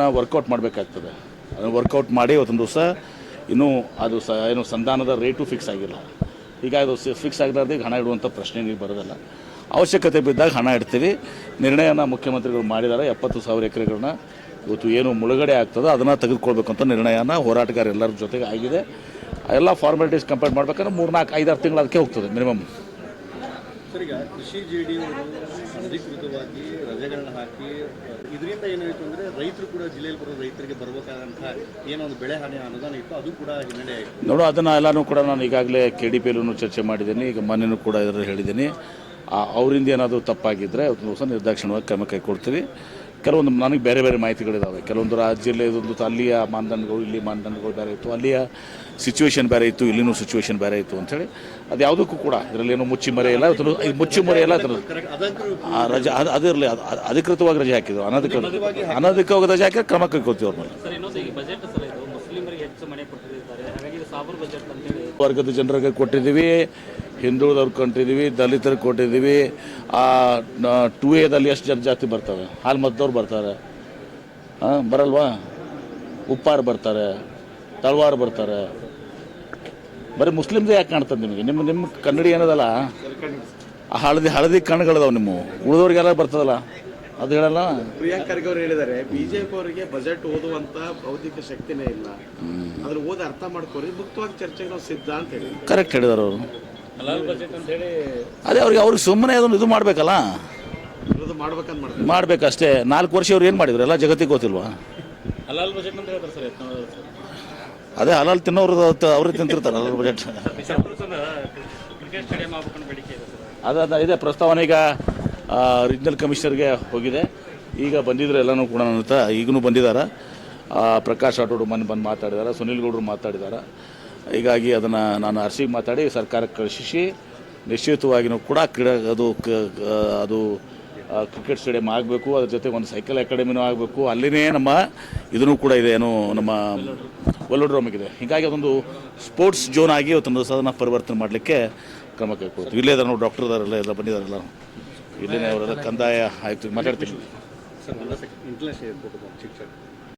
Workout ಮಾಡಬೇಕಾಗ್ತದೆ. ಅದನ್ನು workout ಮಾಡಿ ಇವತ್ತೊಂದು ದಿವಸ ಇನ್ನೂ ಅದು ಸ, ಏನು ಸಂಧಾನದ ರೇಟು ಫಿಕ್ಸ್ ಆಗಿಲ್ಲ. ಈಗ ಅದು ಫಿಕ್ಸ್ ಆಗಲಾರ್ದೆ ಈಗ ಹಣ ಇಡುವಂಥ ಪ್ರಶ್ನೆ ನೀವು ಬರೋದಿಲ್ಲ. ಅವಶ್ಯಕತೆ ಬಿದ್ದಾಗ ಹಣ ಇಡ್ತೀವಿ. ನಿರ್ಣಯನ ಮುಖ್ಯಮಂತ್ರಿಗಳು ಮಾಡಿದ್ದಾರೆ. ಎಪ್ಪತ್ತು ಸಾವಿರ ಎಕರೆಗಳನ್ನ ಇವತ್ತು ಏನು ಮುಳುಗಡೆ ಆಗ್ತದೋ ಅದನ್ನು ತೆಗೆದುಕೊಳ್ಬೇಕಂತ ನಿರ್ಣಯನ ಹೋರಾಟಗಾರ ಎಲ್ಲರ ಜೊತೆಗೆ ಆಗಿದೆ. ಎಲ್ಲ ಫಾರ್ಮಾಲಿಟೀಸ್ ಕಂಪ್ಲೀಟ್ ಮಾಡ್ಬೇಕಂದ್ರೆ ಮೂರು ನಾಲ್ಕು ಐದಾರು ತಿಂಗಳು ಅದಕ್ಕೆ ಹೋಗ್ತದೆ ಮಿನಿಮಮ್ ಸರ್ ಕೃಷಿ ಜೆ ಡಿ ಅಧಿಕೃತವಾಗಿ ರಜೆಗಳನ್ನ ಹಾಕಿ, ಇದರಿಂದ ಏನಾಯಿತು ಅಂದರೆ ರೈತರು ಕೂಡ ಜಿಲ್ಲೆಯಲ್ಲಿ ಬರೋ ರೈತರಿಗೆ ಬರಬೇಕಾದಂಥ ಏನೋ ಒಂದು ಬೆಳೆ ಹಾನಿ ಅನುದಾನ ಇತ್ತು, ಅದು ಕೂಡ ಹಿನ್ನಡೆ ಆಯಿತು. ನೋಡು, ಅದನ್ನು ಎಲ್ಲನೂ ಕೂಡ ನಾನು ಈಗಾಗಲೇ ಕೆ ಡಿ ಚರ್ಚೆ ಮಾಡಿದ್ದೀನಿ, ಈಗ ಮನೆಯೂ ಕೂಡ ಇದರಲ್ಲಿ ಹೇಳಿದ್ದೀನಿ. ಅವರಿಂದ ಏನಾದರೂ ತಪ್ಪಾಗಿದ್ದರೆ ಅದನ್ನು ಸಹ ನಿರ್ದಾಕ್ಷಿಣ್ಯವಾಗಿ ಕ್ರಮ ಕೈಗೊಳ್ತೀವಿ. ಕೆಲವೊಂದು ನನಗೆ ಬೇರೆ ಬೇರೆ ಮಾಹಿತಿಗಳಿದ್ದಾವೆ ಕೆಲವೊಂದು ರಾಜ್ಯದಲ್ಲಿ ಇದೊಂದು ಅಲ್ಲಿಯ ಮಾನದಂಡಗಳು ಇಲ್ಲಿ ಮಾನದಂಡಗಳು ಬೇರೆ ಇತ್ತು. ಅಲ್ಲಿಯ ಸಿಚುವೇಶನ್ ಬೇರೆ ಇತ್ತು ಇಲ್ಲಿನೂ ಸಿಚುವೇಶನ್ ಬೇರೆ ಇತ್ತು ಅಂಥೇಳಿ ಅದು ಯಾವುದಕ್ಕೂ ಕೂಡ ಇದರಲ್ಲಿ ಏನು ಮುಚ್ಚಿ ಮರೆ ಇಲ್ಲ ಅದನ್ನು ಮುಚ್ಚಿ ಮರೆ ಇಲ್ಲ ಅದನ್ನು ಆ ರಜೆ ಅದು ಅದಿರಲಿ ಅದು ಅದು ಅಧಿಕೃತವಾಗಿ ರಜೆ ಹಾಕಿದ್ರು. ಅನಧಿಕೃತ ಅನಧಿಕೃತವಾಗಿ ರಜೆ ಹಾಕಿದ್ರೆ ಕ್ರಮ ಕೈಗೊಳ್ತೀವಿ ಅವ್ರ ಮೇಲೆ. ವರ್ಗದ ಜನರಿಗೆ ಕೊಟ್ಟಿದ್ದೀವಿ. ಹಿಂದುಳಿದವ್ರಿಗೆ ಕೊಟ್ಟಿದ್ದೀವಿ ದಲಿತರಿಗೆ ಕೊಟ್ಟಿದ್ದೀವಿ ಟು ಎದಲ್ಲಿ ಎಷ್ಟು ಜನಜಾತಿ ಬರ್ತಾರೆ? ಹಾಲು ಮದ್ದವ್ರು ಬರ್ತಾರೆ. ಹಾಂ ಬರಲ್ವಾ? ಉಪ್ಪಾರು ಬರ್ತಾರೆ ತಳವಾರು ಬರ್ತಾರೆ. ಬರೀ ಮುಸ್ಲಿಮ್ದೇ ಯಾಕೆ ಕಾಣ್ತದೆ ನಿಮಗೆ? ನಿಮ್ಮ ನಿಮ್ಮ ಕನ್ನಡಿ ಏನದಲ್ಲ? ಹಳದಿ ಹಳದಿ ಕಣ್ಣುಗಳದಾವೆ ನಿಮ್ಮ ಉಳಿದವ್ರಿಗೆಲ್ಲ ಬರ್ತದಲ್ಲ? ಅದು ಹೇಳಲ್ಲ? ಪ್ರಿಯಾಂಕ್ ಖರ್ಗೆ ಅವರು ಹೇಳಿದ್ದಾರೆ ಬಿಜೆಪಿ ಅವರಿಗೆ ಬಜೆಟ್ ಓದುವಂತ ಬೌದ್ಧಿಕ ಶಕ್ತಿನೇ ಇಲ್ಲ. ಅದ್ರ ಓದಿ ಅರ್ಥ ಮಾಡ್ಕೋರಿ ಮುಕ್ತವಾಗಿ ಚರ್ಚೆಗೆ ನಾವು ಸಿದ್ಧ ಅಂತ ಹೇಳಿ ಕರೆಕ್ಟ್ ಹೇಳಿದಾರೆ ಅವರು. ಹಲಾಲ್ ಬಜೆಟ್ ಅಂತ ಹೇಳಿ ಅದೇ ಅವ್ರಿಗೆ ಅವ್ರಿಗೆ ಸುಮ್ಮನೆ ಅದನ್ನು ಇದು ಮಾಡಬೇಕಲ್ಲ? ಮಾಡ್ಬೇಕಷ್ಟೇ. ನಾಲ್ಕು ವರ್ಷ ಅವ್ರು ಏನು ಮಾಡಿದ್ರು? ಎಲ್ಲ ಜಗತ್ತಿಗೆ ಗೊತ್ತಿಲ್ವಾ? ಹಲಾಲ್ ಬಜೆಟ್ ಅಂತ ಹೇಳ್ತಾರೆ ಸರ್ ಅದೇ ಹಲಾಲ್ ತಿನ್ನೋರು ಅವ್ರಿಗೆ ತಿಂತಿರ್ತಾರೆ ಹಲಾಲ್ ಬಜೆಟ್ ಅದ ಇದೆ ಪ್ರಸ್ತಾವನೆ ಈಗ ರೀಜ್ನಲ್ ಕಮಿಷನರ್ಗೆ ಹೋಗಿದೆ. ಈಗ ಬಂದಿದ್ರು ಎಲ್ಲನೂ ಕೂಡ ನನ್ನ ಈಗೂ ಬಂದಿದ್ದಾರೆ ಆ, ಪ್ರಕಾಶ್ ರಾಠೋಡ್ ಮನೆ ಬಂದು ಮಾತಾಡಿದ್ದಾರೆ ಸುನಿಲ್ ಗೌಡರು ಮಾತಾಡಿದ್ದಾರೆ ಹೀಗಾಗಿ ಅದನ್ನು ನಾನು ಅರ್ಸಿಗೆ ಮಾತಾಡಿ ಸರ್ಕಾರಕ್ಕೆ ಕಳಿಸಿ ನಿಶ್ಚಿತವಾಗಿಯೂ ಕೂಡ ಕ್ರೀಡಾ, ಅದು ಅದು ಕ್ರಿಕೆಟ್ ಸ್ಟೇಡಿಯಂ ಆಗಬೇಕು, ಅದ್ರ ಜೊತೆ ಒಂದು ಸೈಕಲ್ ಅಕಾಡೆಮಿನೂ ಆಗಬೇಕು, ಅಲ್ಲಿನೇ ನಮ್ಮ ಇದನ್ನು ಕೂಡ ಇದೆ, ಏನು ನಮ್ಮ ಇದೆ ಹೀಗಾಗಿ ಅದೊಂದು ಸ್ಪೋರ್ಟ್ಸ್ ಜೋನ್ ಆಗಿ ಇವತ್ತೊಂದು ಸದನ ಪರಿವರ್ತನೆ ಮಾಡಲಿಕ್ಕೆ ಕ್ರಮ ಕೈಗೊಳ್ತೀವಿ ಇಲ್ಲೇ ನೋಡಿ ಡಾಕ್ಟರ್ ಇದಾರಲ್ಲ, ಎಲ್ಲ ಬಂದಿದ್ದಾರಲ್ಲ ಇಲ್ಲೇ ಅವರೆಲ್ಲ ಕಂದಾಯ ಆಯ್ತು ಮಾತಾಡ್ತೀನಿ.